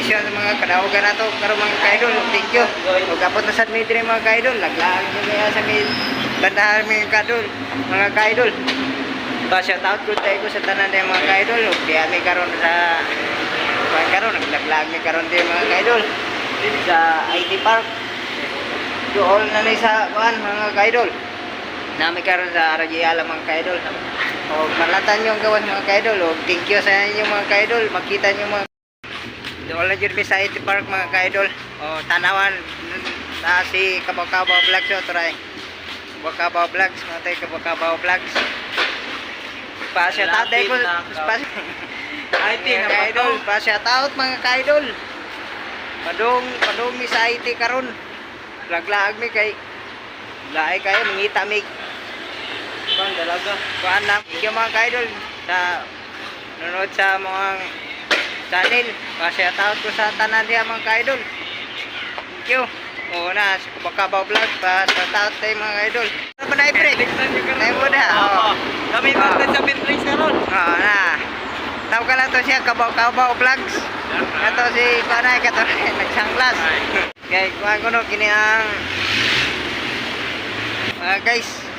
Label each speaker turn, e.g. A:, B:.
A: kondisyon sa mga kadawagan na to. Pero mga kaidol, thank you. Huwag kapot na sa midri mga kaidol. Laglaan nyo kaya sa mid. Bandahan mga kaidol. Mga kaidol. Pa shout out ko tayo ko sa tanan ng mga kaidol. Huwag di ami karon sa mga karon. Naglaglag mi karon din mga kaidol. Sa IT Park. Doon na ni sa kuan mga kaidol. Nami karon sa Arajiala mga kaidol. O malatan yung gawas mga kaidol. O thank you sa inyo mga kaidol. Makita nyo mga doon lang yun sa IT Park mga kaidol. O tanawan na si Kabakabaw Vlogs o try. Kabakabaw Vlogs, mga tayo Kabakabaw Vlogs. Pa-shout out tayo ko.
B: IT na
A: kaidol, pa-shout out mga kaidol. Padong, padong mi sa IT karon. Laglaag mi kay Laay kayo, mangita mi
B: Bang dalaga.
A: kuan na yung mga kaidol sa nanonood sa mga channel pa-shout out ko sa tanan diya mga kaidol. Thank you. Oo na si Kubakabaw Vlog pa shout out tayo mga kaidol. Ano ba na i-break? tayo mo na.
B: Kami
A: Ah.
B: ba sa Pinterest karon?
A: oo na. Tawag ka lang to siya Kabaw-Kabaw Vlogs. Ito si Panay kato nagsanglas. Kaya kuha ko no kini ang mga guys